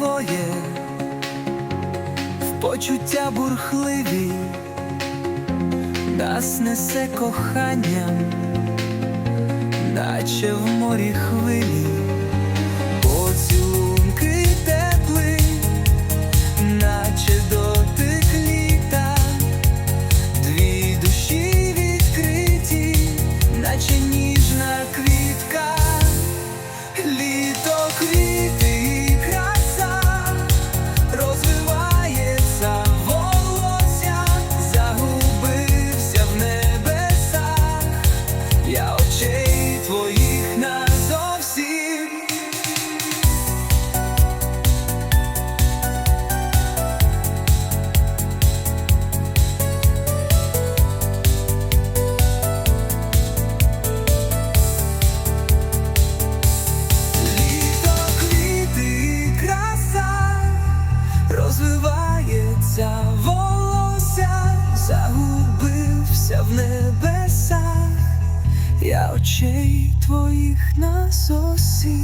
Двоє в почуття бурхливі, нас несе коханням, наче в морі хвилі, поцілунки тепли, наче дотик дві душі відкриті, наче загубився в небесах, я очей твоїх нас осім.